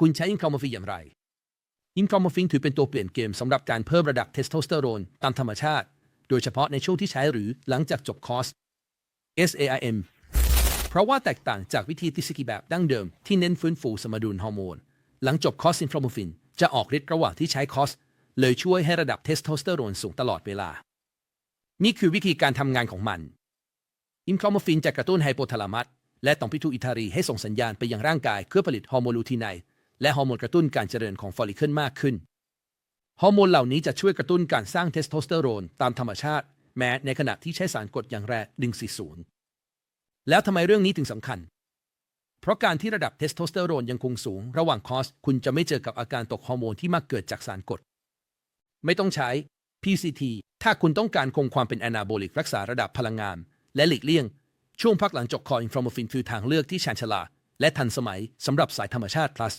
คุณใช้อินคอมฟินอย่างไร อินคอมฟินถือเป็นตัวเปลี่ยนเกมสำหรับการเพิ่มระดับเทสโทสเตอโรนตามธรรมชาติ โดยเฉพาะในช่วงที่ใช้หรือหลังจากจบคอร์ส SAIM เพราะว่าแตกต่างจากวิธีติสกีแบบดั้งเดิมที่เน้นฟื้นฟูสมดุลฮอร์โมน หลังจบคอร์สอินฟลามฟิน จะออกฤทธิ์ระหว่างที่ใช้คอร์สเลยช่วยให้ระดับเทสโทสเตอโรนสูงตลอดเวลา นี่คือวิธีการทำงานของมัน อินคอมฟินจะกระตุ้นไฮโปทาลามัสและต่อมพิทูอิทารีให้ส่งสัญญาณไปยังร่างกายเพื่อผลิตฮอร์โมนลูทีไนน์ และฮอร์โมนกระตุ้นการเจริญของฟอลลิเคิลมากขึ้น ฮอร์โมนเหล่านี้จะช่วยกระตุ้นการสร้างเทสโทสเตอโรนตามธรรมชาติ แม้ในขณะที่ใช้สารกรดอย่างแรดึง40แล้วทำไมเรื่องนี้ถึงสำคัญ เพราะการที่ระดับเทสโทสเตอโรนยังคงสูง ระหว่างคอร์สคุณจะไม่เจอกับอาการตกฮอร์โมนที่มักเกิดจากสารกรดไม่ต้องใช้ PCT ถ้าคุณต้องการคงความเป็นแอนาโบลิกรักษาระดับพลังงาน และหลีกเลี่ยง ช่วงพักหลังจบคออินฟลาโมฟินคือทางเลือกที่ชาญฉลาดและทันสมัยสำหรับสายธรรมชาติ plus